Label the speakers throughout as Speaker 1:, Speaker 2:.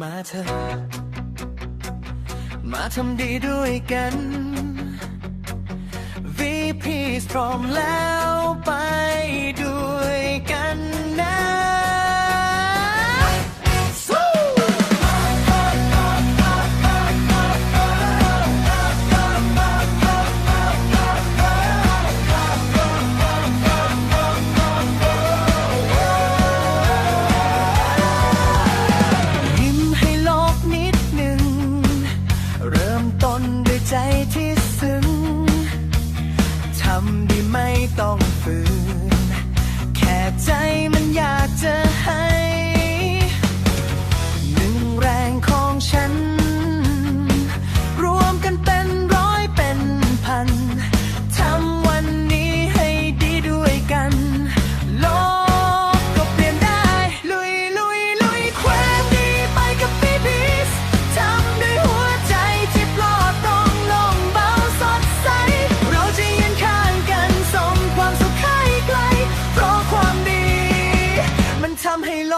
Speaker 1: มาเธอ มาทำดีด้วยกัน VP Strong แล้วำดีไม่ต้องฝืน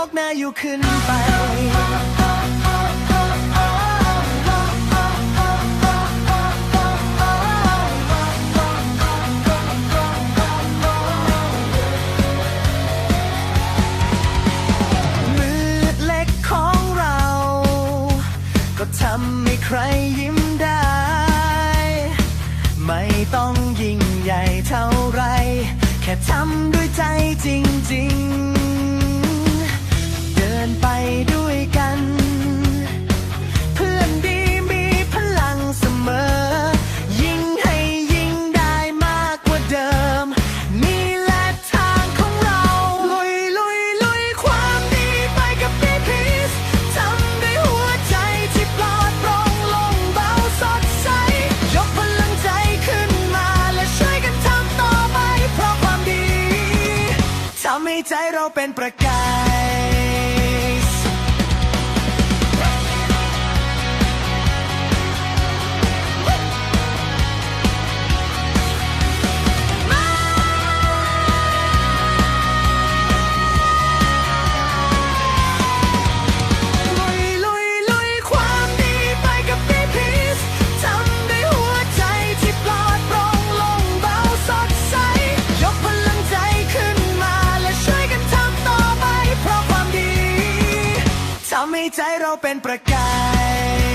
Speaker 1: กน่าอยู่ขึ้นไปทำให้ใครยิ้มได้ ไม่ต้องยิ่งใหญ่เท่าไร แค่ทำด้วยใจจริง ใจเราเป็นประกา ใจเราเป็นประกาย